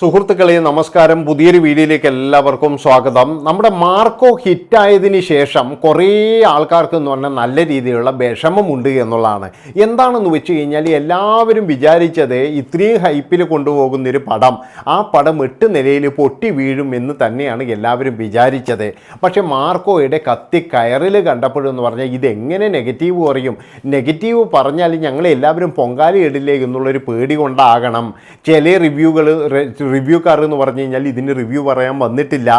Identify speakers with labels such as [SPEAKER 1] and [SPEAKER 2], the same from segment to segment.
[SPEAKER 1] സുഹൃത്തുക്കളെ നമസ്കാരം. പുതിയൊരു വീഡിയോയിലേക്ക് എല്ലാവർക്കും സ്വാഗതം. നമ്മുടെ മാർക്കോ ഹിറ്റായതിനു ശേഷം കുറേ ആൾക്കാർക്ക് എന്ന് പറഞ്ഞാൽ നല്ല രീതിയിലുള്ള വിഷമമുണ്ട് എന്നുള്ളതാണ്. എന്താണെന്ന് വെച്ച് കഴിഞ്ഞാൽ എല്ലാവരും വിചാരിച്ചത് ഇത്രയും ഹൈപ്പിൽ കൊണ്ടുപോകുന്നൊരു പടം ആ പടം എട്ട് നിലയിൽ പൊട്ടി വീഴും എന്ന് തന്നെയാണ് എല്ലാവരും വിചാരിച്ചത്. പക്ഷേ മാർക്കോയുടെ കത്തി കയറിൽ കണ്ടപ്പോഴെന്ന് പറഞ്ഞാൽ ഇതെങ്ങനെ നെഗറ്റീവ് പറയും നെഗറ്റീവ് പറഞ്ഞാൽ ഞങ്ങൾ എല്ലാവരും പൊങ്കാലി ഇടില്ലേ എന്നുള്ളൊരു പേടി കൊണ്ടാകണം. ചില റിവ്യൂകൾ റിവ്യൂക്കാർ എന്ന് പറഞ്ഞു കഴിഞ്ഞാൽ ഇതിന് റിവ്യൂ പറയാൻ വന്നിട്ടില്ല.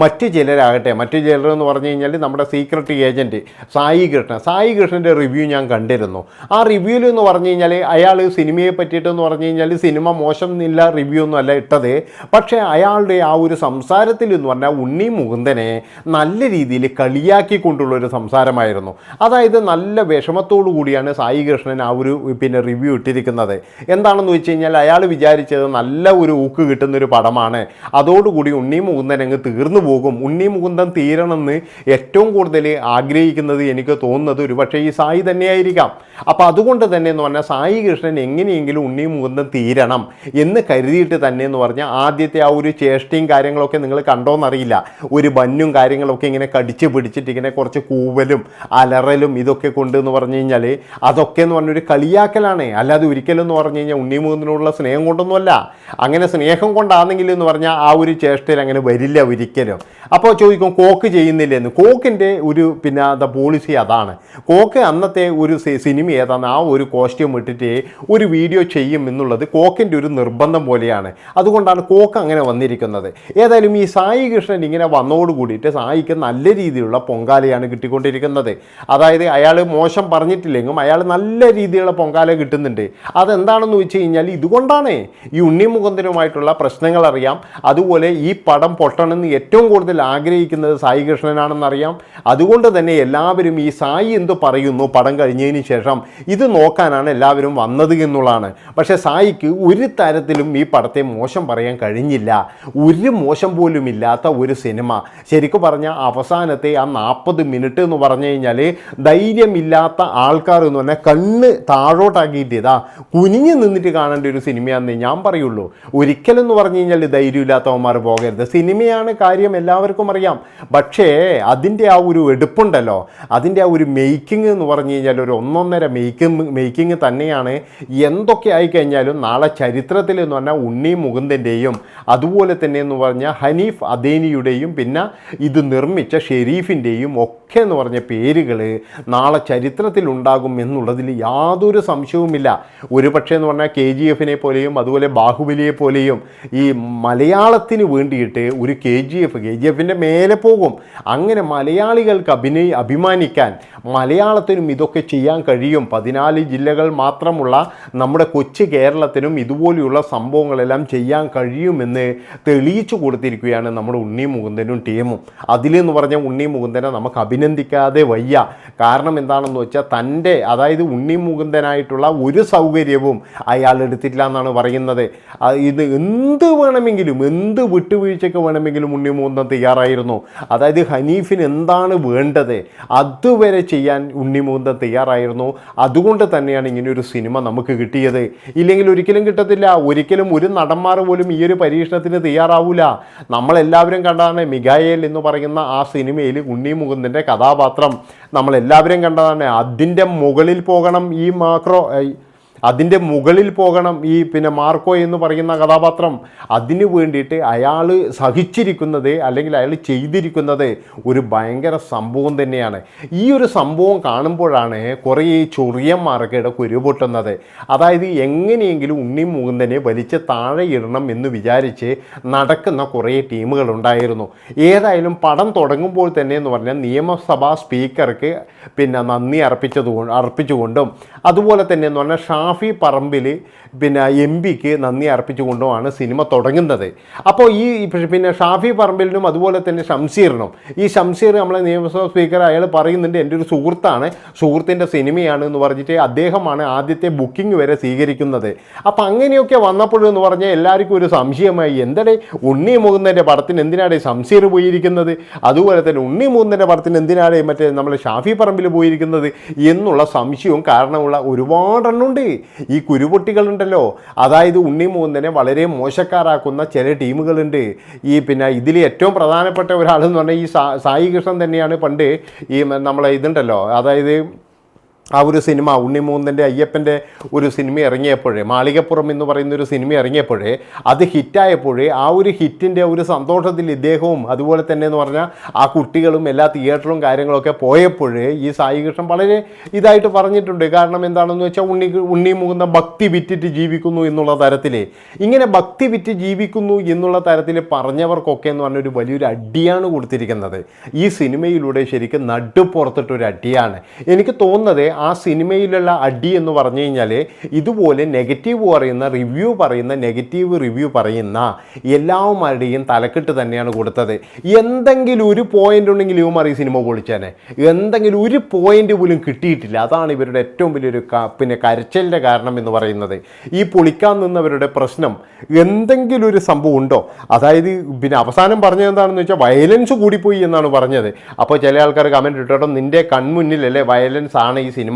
[SPEAKER 1] മറ്റു ചിലരാകട്ടെ മറ്റു ചിലർ എന്ന് പറഞ്ഞു കഴിഞ്ഞാൽ നമ്മുടെ സീക്രട്ട് ഏജന്റ് സായി കൃഷ്ണൻ. സായി കൃഷ്ണന്റെ റിവ്യൂ ഞാൻ കണ്ടിരുന്നു. ആ റിവ്യൂവിൽ എന്ന് പറഞ്ഞു കഴിഞ്ഞാൽ അയാൾ സിനിമയെ പറ്റിയിട്ടെന്ന് പറഞ്ഞു കഴിഞ്ഞാൽ സിനിമ മോശം എന്നില്ല റിവ്യൂ ഒന്നും അല്ല ഇട്ടത്. പക്ഷേ അയാളുടെ ആ ഒരു സംസാരത്തിൽ എന്ന് പറഞ്ഞാൽ ഉണ്ണി മുകുന്ദനെ നല്ല രീതിയിൽ കളിയാക്കി കൊണ്ടുള്ള ഒരു സംസാരമായിരുന്നു. അതായത് നല്ല വിഷമത്തോടു കൂടിയാണ് സായി കൃഷ്ണൻ ആ ഒരു പിന്നെ റിവ്യൂ ഇട്ടിരിക്കുന്നത്. എന്താണെന്ന് വെച്ച് കഴിഞ്ഞാൽ അയാൾ വിചാരിച്ചത് നല്ല ഒരു ഊക്ക് കിട്ടുന്നൊരു പടമാണ്. അതോടുകൂടി ഉണ്ണി മുകുന്ദൻ അങ്ങ് തീർന്നു പോകും. ഉണ്ണി മുകുന്ദൻ തീരണമെന്ന് ഏറ്റവും കൂടുതൽ ആഗ്രഹിക്കുന്നത് എനിക്ക് തോന്നുന്നത് ഒരു പക്ഷേ ഈ സായി തന്നെയായിരിക്കാം. അപ്പോൾ അതുകൊണ്ട് തന്നെ എന്ന് പറഞ്ഞാൽ സായി കൃഷ്ണൻ എങ്ങനെയെങ്കിലും ഉണ്ണി മുകുന്ദൻ തീരണം എന്ന് കരുതിയിട്ട് തന്നെ എന്ന് പറഞ്ഞാൽ ആദ്യത്തെ ആ ഒരു ചേഷ്ടയും കാര്യങ്ങളൊക്കെ നിങ്ങൾ കണ്ടോന്നറിയില്ല. ഒരു ബന്നും കാര്യങ്ങളൊക്കെ ഇങ്ങനെ കടിച്ച് പിടിച്ചിട്ട് ഇങ്ങനെ കുറച്ച് കൂവലും അലറലും ഇതൊക്കെ കൊണ്ട് എന്ന് പറഞ്ഞു കഴിഞ്ഞാൽ അതൊക്കെ എന്ന് പറഞ്ഞൊരു കളിയാക്കലാണ്. അല്ലാതെ ഒരിക്കലും എന്ന് പറഞ്ഞു കഴിഞ്ഞാൽ ഉണ്ണി മുകുന്ദനോടുള്ള സ്നേഹം കൊണ്ടൊന്നുമല്ല. അങ്ങനെ സ്നേഹം കൊണ്ടാണെങ്കിൽ എന്ന് പറഞ്ഞാൽ ആ ഒരു ചേഷ്ടയിൽ അങ്ങനെ വരില്ല ഒരിക്കലും. അപ്പോൾ ചോദിക്കും കോക്ക് ചെയ്യുന്നില്ലെന്ന്. കോക്കിന്റെ ഒരു പിന്നെ എന്താ പോളിസി അതാണ്. കോക്ക് അന്നത്തെ ഒരു സിനിമ ഏതാണ്? ആ ഒരു കോസ്റ്റ്യൂം ഇട്ടിട്ട് ഒരു വീഡിയോ ചെയ്യും എന്നുള്ളത് കോക്കിന്റെ ഒരു നിർബന്ധം പോലെയാണ്. അതുകൊണ്ടാണ് കോക്ക് അങ്ങനെ വന്നിരിക്കുന്നത്. ഏതായാലും ഈ സായി കൃഷ്ണൻ ഇങ്ങനെ വന്നോട് കൂടിയിട്ട് സായിക്ക് നല്ല രീതിയിലുള്ള പൊങ്കാലയാണ് കിട്ടിക്കൊണ്ടിരിക്കുന്നത്. അതായത് അയാൾ മോശം പറഞ്ഞിട്ടില്ലെങ്കിലും അയാൾ നല്ല രീതിയിലുള്ള പൊങ്കാല കിട്ടുന്നുണ്ട്. അതെന്താണെന്ന് വെച്ച് കഴിഞ്ഞാൽ ഇതുകൊണ്ടാണ് ഈ ഉണ്ണിമുകുന്ദനുമായിട്ടുള്ള പ്രശ്നങ്ങൾ അറിയാം അതുപോലെ ഈ പടം പൊട്ടണമെന്ന് ഏറ്റവും കൂടുതൽ ആഗ്രഹിക്കുന്നത് സായി കൃഷ്ണനാണെന്നറിയാം. അതുകൊണ്ട് തന്നെ എല്ലാവരും ഈ സായി എന്ത് പറയുന്നു പടം കഴിഞ്ഞതിന് ശേഷം ഇത് നോക്കാനാണ് എല്ലാവരും വന്നത് എന്നുള്ളതാണ്. പക്ഷേ സായിക്ക് ഒരു തരത്തിലും ഈ പടത്തെ മോശം പറയാൻ കഴിഞ്ഞില്ല. ഒരു മോശം പോലും ഇല്ലാത്ത ഒരു സിനിമ. ശരിക്കും പറഞ്ഞാൽ അവസാനത്തെ ആ നാൽപ്പത് മിനിറ്റ് എന്ന് പറഞ്ഞു കഴിഞ്ഞാൽ ധൈര്യമില്ലാത്ത ആൾക്കാർ എന്ന് പറഞ്ഞാൽ കണ്ണ് താഴോട്ടാക്കിയിട്ട് ഇതാ കുനിഞ്ഞ് നിന്നിട്ട് കാണേണ്ട ഒരു സിനിമയാണെന്ന് ഞാൻ പറയുള്ളൂ. ഒരിക്കലും എന്ന് പറഞ്ഞു കഴിഞ്ഞാൽ ധൈര്യമില്ലാത്തവന്മാർ പോകരുത്. സിനിമയാണ് കാര്യം എല്ലാവർക്കും അറിയാം. പക്ഷേ അതിന്റെ ആ ഒരു എടുപ്പുണ്ടല്ലോ. അതിന്റെ ആ ഒരു മേക്കിംഗ് എന്ന് പറഞ്ഞു കഴിഞ്ഞാൽ ഒരു ഒന്നൊന്നര മേക്കിംഗ് മേക്കിംഗ് തന്നെയാണ്. എന്തൊക്കെ ആയിക്കഴിഞ്ഞാലും നാളെ ചരിത്രത്തിൽ എന്ന് പറഞ്ഞാൽ ഉണ്ണി മുകുന്ദന്റെയും അതുപോലെ തന്നെ എന്ന് പറഞ്ഞാൽ ഹനീഫ് അദേനിയുടെയും പിന്നെ ഇത് നിർമ്മിച്ച ഷെരീഫിന്റെയും ഒക്കെ എന്ന് പറഞ്ഞ പേരുകൾ നാളെ ചരിത്രത്തിൽ ഉണ്ടാകും എന്നുള്ളതിൽ യാതൊരു സംശയവുമില്ല. ഒരു പക്ഷേ എന്ന് പറഞ്ഞാൽ കെ ജി എഫിനെ പോലെയും അതുപോലെ ബാഹുബലിയെ പോലെയും ഈ മലയാളത്തിന് വേണ്ടിയിട്ട് ഒരു K G F K G എഫിന്റെ മേലെ പോകും. അങ്ങനെ മലയാളികൾക്ക് അഭിനയി അഭിമാനിക്കാൻ മലയാളത്തിനും ഇതൊക്കെ ചെയ്യാൻ കഴിയും. പതിനാല് ജില്ലകൾ മാത്രമുള്ള നമ്മുടെ കൊച്ചു കേരളത്തിനും ഇതുപോലെയുള്ള സംഭവങ്ങളെല്ലാം ചെയ്യാൻ കഴിയുമെന്ന് തെളിയിച്ചു കൊടുത്തിരിക്കുകയാണ് നമ്മുടെ ഉണ്ണി മുകുന്ദനും ടീമും. അതിലെന്ന് പറഞ്ഞ ഉണ്ണി മുകുന്ദനെ നമുക്ക് അഭിനന്ദിക്കാതെ വയ്യ. കാരണം എന്താണെന്ന് വെച്ചാൽ തന്റെ അതായത് ഉണ്ണി മുകുന്ദനായിട്ടുള്ള ഒരു സൗകര്യവും അയാൾ എടുത്തിട്ടില്ല എന്നാണ് പറയുന്നത്. ഇത് എന്ത് വേണമെങ്കിലും എന്ത് വിട്ടുവീഴ്ചയ്ക്ക് വേണമെങ്കിലും ഉണ്ണി മുകുന്ദൻ തയ്യാറായിരുന്നു. അതായത് ഹനീഫിന് എന്താണ് വേണ്ടത്? അതുവരെ ചെയ്യാൻ ഉണ്ണിമൂന്ത തയ്യാറായിരുന്നു. അതുകൊണ്ട് തന്നെയാണ് ഇങ്ങനെ ഒരു സിനിമ നമുക്ക് കിട്ടിയത്. ഇല്ലെങ്കിൽ ഒരിക്കലും കിട്ടത്തില്ല. ഒരിക്കലും ഒരു നടന്മാർ പോലും ഈ ഒരു പരീക്ഷണത്തിന് തയ്യാറാവൂല. നമ്മളെല്ലാവരും കണ്ടതാണ് മിഗായേൽ എന്ന് പറയുന്ന ആ സിനിമയിൽ ഉണ്ണി മുകുന്ദന്റെ കഥാപാത്രം. നമ്മളെല്ലാവരും കണ്ടതാണ്. അതിന്റെ മുകളിൽ പോകണം ഈ മാക്രോ അതിന്റെ മുകളിൽ പോകണം ഈ പിന്നെ മാർക്കോ എന്ന് പറയുന്ന കഥാപാത്രം. അതിന് വേണ്ടിയിട്ട് അയാൾ സഹിച്ചിരിക്കുന്നത് അല്ലെങ്കിൽ അയാൾ ചെയ്തിരിക്കുന്നത് ഒരു ഭയങ്കര സംഭവം തന്നെയാണ്. ഈ ഒരു സംഭവം കാണുമ്പോഴാണ് കുറേ ചൊറിയന്മാർക്ക് ഇടയ്ക്ക് ഉരുപൊട്ടുന്നത് അതായത് എങ്ങനെയെങ്കിലും ഉണ്ണി മുകുന്ദനെ വലിച്ച് താഴെ ഇടണം എന്ന് വിചാരിച്ച് നടക്കുന്ന കുറേ ടീമുകളുണ്ടായിരുന്നു ഏതായാലും പടം തുടങ്ങുമ്പോൾ തന്നെ എന്ന് പറഞ്ഞാൽ നിയമസഭാ സ്പീക്കർക്ക് പിന്നെ നന്ദി അർപ്പിച്ചത് അർപ്പിച്ചുകൊണ്ടും അതുപോലെ തന്നെ എന്ന് പറഞ്ഞാൽ ഷാഫി പറമ്പിൽ പിന്നെ എം പിക്ക് നന്ദി അർപ്പിച്ചുകൊണ്ടുമാണ് സിനിമ തുടങ്ങുന്നത്. അപ്പോൾ ഈ പിന്നെ ഷാഫി പറമ്പിലിനും അതുപോലെ തന്നെ ഷംസീറിനും ഈ ഷംസീർ നമ്മളെ നിയമസഭാ സ്പീക്കർ അയാൾ പറയുന്നുണ്ട് എന്റെ ഒരു സുഹൃത്താണ് സുഹൃത്തിന്റെ സിനിമയാണ് എന്ന് പറഞ്ഞിട്ട് അദ്ദേഹമാണ് ആദ്യത്തെ ബുക്കിംഗ് വരെ സ്വീകരിക്കുന്നത്. അപ്പോൾ അങ്ങനെയൊക്കെ വന്നപ്പോഴെന്ന് പറഞ്ഞാൽ എല്ലാവർക്കും ഒരു സംശയമായി എന്തടേ ഉണ്ണി മുകുന്ദന്റെ പടത്തിന് എന്തിനാണ് സംശീർ പോയിരിക്കുന്നത്? അതുപോലെ തന്നെ ഉണ്ണി മുകുന്ദന്റെ പടത്തിന് എന്തിനാണ് മറ്റേ നമ്മൾ ഷാഫി പറമ്പിൽ പോയിരിക്കുന്നത്? എന്നുള്ള സംശയവും കാരണമുള്ള ഒരുപാടെണ്ണമുണ്ട്. ഈ കുരുപൊട്ടികളുണ്ടല്ലോ. അതായത് ഉണ്ണി മൂന്നിനെ വളരെ മോശക്കാരാക്കുന്ന ചില ടീമുകളുണ്ട്. ഈ പിന്നെ ഇതിൽ ഏറ്റവും പ്രധാനപ്പെട്ട ഒരാളെന്ന് പറഞ്ഞാൽ ഈ സായി കൃഷ്ണൻ തന്നെയാണ് പണ്ട് ഈ നമ്മളെ ഇതുണ്ടല്ലോ. അതായത് ആ ഒരു സിനിമ ഉണ്ണിമൂന്നിന്റെ അയ്യപ്പന്റെ ഒരു സിനിമ ഇറങ്ങിയപ്പോഴേ മാളികപ്പുറം എന്ന് പറയുന്ന ഒരു സിനിമ ഇറങ്ങിയപ്പോഴേ അത് ഹിറ്റായപ്പോഴേ ആ ഒരു ഹിറ്റിന്റെ ഒരു സന്തോഷത്തിൽ ഇദ്ദേഹവും അതുപോലെ തന്നെ എന്ന് പറഞ്ഞാൽ ആ കുട്ടികളും എല്ലാ തിയേറ്ററും കാര്യങ്ങളൊക്കെ പോയപ്പോഴേ ഈ സായി കൃഷ്ണൻ വളരെ ഇതായിട്ട് പറഞ്ഞിട്ടുണ്ട്. കാരണം എന്താണെന്ന് വെച്ചാൽ ഉണ്ണി ഉണ്ണി മുകുന്ന ഭക്തി വിറ്റിട്ട് ജീവിക്കുന്നു എന്നുള്ള തരത്തിൽ ഇങ്ങനെ ഭക്തി വിറ്റ് ജീവിക്കുന്നു എന്നുള്ള തരത്തിൽ പറഞ്ഞവർക്കൊക്കെ എന്ന് പറഞ്ഞ ഒരു വലിയൊരു അടിയാണ് കൊടുത്തിരിക്കുന്നത്. ഈ സിനിമയിലൂടെ ശരിക്കും നടുപ്പുറത്തിട്ടൊരു അടിയാണ്. എനിക്ക് തോന്നുന്നത് ആ സിനിമയിലുള്ള അടി എന്ന് പറഞ്ഞു കഴിഞ്ഞാൽ ഇതുപോലെ നെഗറ്റീവ് പറയുന്ന റിവ്യൂ പറയുന്ന നെഗറ്റീവ് റിവ്യൂ പറയുന്ന എല്ലാവരുടെയും തലക്കെട്ട് തന്നെയാണ് കൊടുത്തത്. എന്തെങ്കിലും ഒരു പോയിന്റ് ഉണ്ടെങ്കിൽ ഇവന്മാർ ഈ സിനിമ പൊളിച്ചേനെ. എന്തെങ്കിലും ഒരു പോയിന്റ് പോലും കിട്ടിയിട്ടില്ല. അതാണ് ഇവരുടെ ഏറ്റവും വലിയൊരു പിന്നെ കരച്ചലിന്റെ കാരണം എന്ന് പറയുന്നത്. ഈ പൊളിക്കാൻ നിന്നവരുടെ പ്രശ്നം എന്തെങ്കിലും ഒരു സംഭവം ഉണ്ടോ? അതായത് പിന്നെ അവസാനം പറഞ്ഞത് എന്താണെന്ന് വെച്ചാൽ വയലൻസ് കൂടിപ്പോയി എന്നാണ് പറഞ്ഞത്. അപ്പോൾ ചില ആൾക്കാർ കമന്റ് ഇട്ടോ നിന്റെ കൺമുന്നിലല്ലേ വയലൻസ് ആണ് ഈ സിനിമ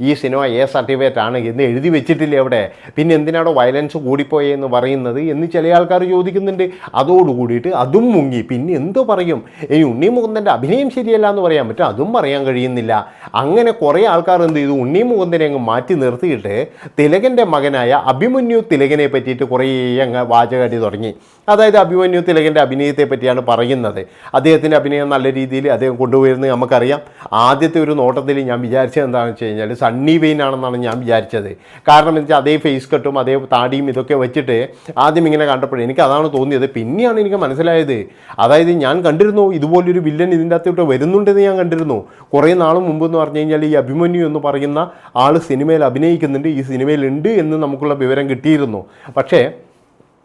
[SPEAKER 1] ഈ സിനിമ എ സർട്ടിഫിക്കറ്റ് ആണ് എന്ന് എഴുതി വെച്ചിട്ടില്ല അവിടെ? പിന്നെ എന്തിനാണോ വയലൻസ് കൂടിപ്പോയി എന്ന് പറയുന്നത് എന്ന് ചില ആൾക്കാർ ചോദിക്കുന്നുണ്ട്. അതോടുകൂടിയിട്ട് അതും മുങ്ങി. പിന്നെ എന്തോ പറയും? ഈ ഉണ്ണി മുകുന്ദന്റെ അഭിനയം ശരിയല്ല എന്ന് പറയാൻ പറ്റും. അതും പറയാൻ കഴിയുന്നില്ല. അങ്ങനെ കുറേ ആൾക്കാർ എന്ത് ചെയ്തു? ഉണ്ണി മുകുന്ദനെ അങ്ങ് മാറ്റി നിർത്തിയിട്ട് തിലകന്റെ മകനായ അഭിമന്യു തിലകനെ പറ്റിയിട്ട് കുറേ അങ്ങ് വാചകടി തുടങ്ങി. അതായത് അഭിമന്യു തിലകന്റെ അഭിനയത്തെ പറ്റിയാണ് പറയുന്നത്. അദ്ദേഹത്തിന്റെ അഭിനയം നല്ല രീതിയിൽ അദ്ദേഹം കൊണ്ടുപോയിരുന്നത് നമുക്കറിയാം. ആദ്യത്തെ ഒരു നോട്ടത്തിൽ ഞാൻ വിചാരിച്ചത് എന്താണെന്ന് വെച്ച് കഴിഞ്ഞാൽ സണ്ണി വെയിൻ ആണെന്നാണ് ഞാൻ വിചാരിച്ചത്. കാരണം എന്ന് വെച്ചാൽ അതേ ഫേസ് കട്ടും അതേ താടിയും ഇതൊക്കെ വെച്ചിട്ട് ആദ്യം ഇങ്ങനെ കണ്ടപ്പോഴും എനിക്ക് അതാണ് തോന്നിയത്. പിന്നെയാണ് എനിക്ക് മനസ്സിലായത്. അതായത് ഞാൻ കണ്ടിരുന്നു ഇതുപോലൊരു വില്ലൻ ഇതിന്റെ അകത്തോട്ട് വരുന്നുണ്ടെന്ന് ഞാൻ കണ്ടിരുന്നു. കുറേ നാൾ മുമ്പ് എന്ന് പറഞ്ഞു കഴിഞ്ഞാൽ ഈ അഭിമന്യു എന്ന് പറയുന്ന ആൾ സിനിമയിൽ അഭിനയിക്കുന്നുണ്ട്. ഈ സിനിമയിലുണ്ട് എന്ന് നമുക്കുള്ള വിവരം കിട്ടിയിരുന്നു. പക്ഷേ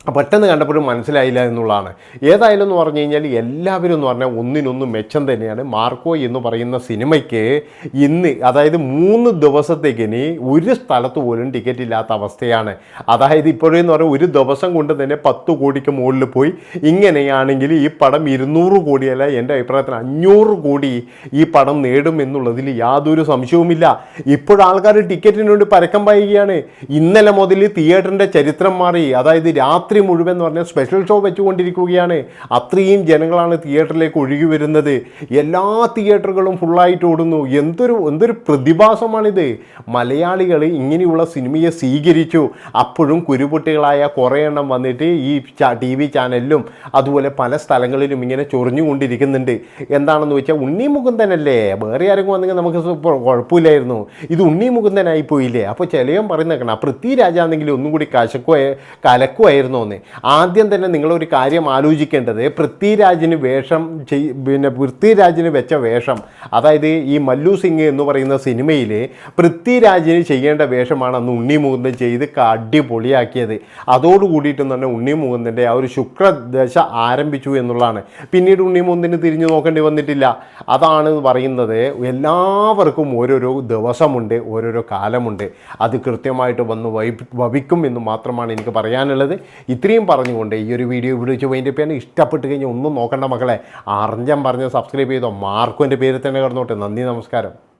[SPEAKER 1] പെട്ടെന്ന് കണ്ടപ്പോഴും മനസ്സിലായില്ല എന്നുള്ളതാണ്. ഏതായാലും എന്ന് പറഞ്ഞു കഴിഞ്ഞാൽ എല്ലാവരും എന്ന് പറഞ്ഞാൽ ഒന്നിനൊന്ന് മെച്ചം തന്നെയാണ്. മാർക്കോ എന്ന് പറയുന്ന സിനിമയ്ക്ക് ഇന്ന് അതായത് മൂന്ന് ദിവസത്തേക്ക് ഇനി ഒരു സ്ഥലത്ത് പോലും ടിക്കറ്റ് ഇല്ലാത്ത അവസ്ഥയാണ്. അതായത് ഇപ്പോഴെന്ന് പറഞ്ഞാൽ ഒരു ദിവസം കൊണ്ട് തന്നെ പത്ത് കോടിക്ക് മുകളിൽ പോയി. ഇങ്ങനെയാണെങ്കിൽ ഈ പടം ഇരുന്നൂറ് കോടിയല്ല എന്റെ അഭിപ്രായത്തിൽ അഞ്ഞൂറ് കോടി ഈ പടം നേടും എന്നുള്ളതിൽ യാതൊരു സംശയവുമില്ല. ഇപ്പോഴാൾക്കാർ ടിക്കറ്റിന് വേണ്ടി പരക്കം പായുകയാണ്. ഇന്നലെ മുതൽ തിയേറ്ററിന്റെ ചരിത്രം മാറി. അതായത് രാത്രി മുഴുവൻ എന്ന് പറഞ്ഞാൽ സ്പെഷ്യൽ ഷോ വെച്ചുകൊണ്ടിരിക്കുകയാണ്. അത്രയും ജനങ്ങളാണ് തിയേറ്ററിലേക്ക് ഒഴുകി വരുന്നത്. എല്ലാ തിയേറ്ററുകളും ഫുള്ളായിട്ട് ഓടുന്നു. എന്തൊരു എന്തൊരു പ്രതിഭാസമാണിത്. മലയാളികൾ ഇങ്ങനെയുള്ള സിനിമയെ സ്വീകരിച്ചു. അപ്പോഴും കുരുപൊട്ടികളായ കുറേ എണ്ണം വന്നിട്ട് ഈ ടി വി ചാനലിലും അതുപോലെ പല സ്ഥലങ്ങളിലും ഇങ്ങനെ ചൊറിഞ്ഞുകൊണ്ടിരിക്കുന്നുണ്ട്. എന്താണെന്ന് വെച്ചാൽ ഉണ്ണി മുകുന്ദനല്ലേ വേറെ ആരെങ്കിലും വന്നെങ്കിൽ നമുക്ക് കുഴപ്പമില്ലായിരുന്നു. ഇത് ഉണ്ണി മുകുന്ദനായി പോയില്ലേ അപ്പോൾ ചിലയും പറയുന്നേക്കണം പൃഥ്വിരാജാണെങ്കിലും ഒന്നും കൂടി കശക്കോ കലക്കുമായിരുന്നു. എന്ന് ആദ്യം തന്നെ നിങ്ങളൊരു കാര്യം ആലോചിക്കേണ്ടത് പൃഥ്വിരാജിന് വേഷം ചെയ് പിന്നെ പൃഥ്വിരാജിന് വെച്ച വേഷം അതായത് ഈ മല്ലു സിംഗ് എന്ന് പറയുന്ന സിനിമയിൽ പൃഥ്വിരാജിന് ചെയ്യേണ്ട വേഷമാണ് അന്ന് ഉണ്ണി മുകുന്ദൻ ചെയ്ത് അടിപൊളിയാക്കിയത്. അതോട് കൂടിയിട്ട് തന്നെ ഉണ്ണി മുകുന്ദന്റെ ആ ഒരു ശുക്രദശ ആരംഭിച്ചു എന്നുള്ളതാണ്. പിന്നീട് ഉണ്ണി മുകുന്ദന് തിരിഞ്ഞു നോക്കേണ്ടി വന്നിട്ടില്ല. അതാണ് പറയുന്നത്. എല്ലാവർക്കും ഓരോരോ ദിവസമുണ്ട് ഓരോരോ കാലമുണ്ട്. അത് കൃത്യമായിട്ട് വന്ന് വൈ- വഹിക്കും എന്ന് മാത്രമാണ് എനിക്ക് പറയാനുള്ളത്. ഇത്രയും പറഞ്ഞുകൊണ്ട് ഈ ഒരു വീഡിയോ ഇവിടെ വെച്ച് വൈൻഡപ്പ് ചെയ്യാൻ ഇഷ്ടപ്പെട്ട് കഴിഞ്ഞാൽ ഒന്നും നോക്കണ്ട മക്കളെ. അറിഞ്ഞം പറഞ്ഞ് സബ്സ്ക്രൈബ് ചെയ്തോ. മാർക്കും എന്റെ പേര് തന്നെ കിടന്നോട്ടെ. നന്ദി നമസ്കാരം.